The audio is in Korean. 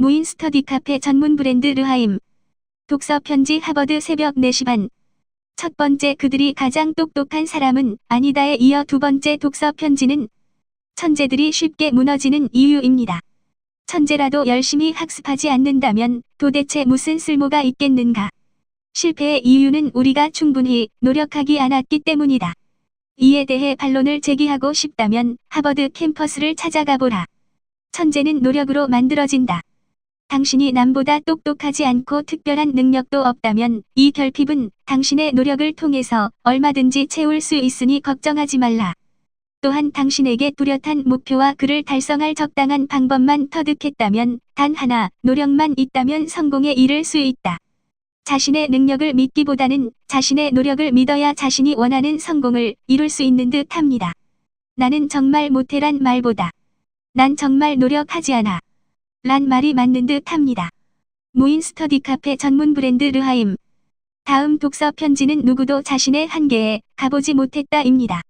무인 스터디 카페 전문 브랜드 르하임. 독서 편지 하버드 새벽 4시 반. 첫 번째 그들이 가장 똑똑한 사람은 아니다에 이어 두 번째 독서 편지는 천재들이 쉽게 무너지는 이유입니다. 천재라도 열심히 학습하지 않는다면 도대체 무슨 쓸모가 있겠는가? 실패의 이유는 우리가 충분히 노력하기 않았기 때문이다. 이에 대해 반론을 제기하고 싶다면 하버드 캠퍼스를 찾아가 보라. 천재는 노력으로 만들어진다. 당신이 남보다 똑똑하지 않고 특별한 능력도 없다면 이 결핍은 당신의 노력을 통해서 얼마든지 채울 수 있으니 걱정하지 말라. 또한 당신에게 뚜렷한 목표와 그를 달성할 적당한 방법만 터득했다면 단 하나 노력만 있다면 성공에 이를 수 있다. 자신의 능력을 믿기보다는 자신의 노력을 믿어야 자신이 원하는 성공을 이룰 수 있는 듯 합니다. 나는 정말 못해란 말보다 난 정말 노력하지 않아. 란 말이 맞는 듯 합니다. 무인 스터디 카페 전문 브랜드 르하임. 다음 독서 편지는 누구도 자신의 한계에 가보지 못했다입니다.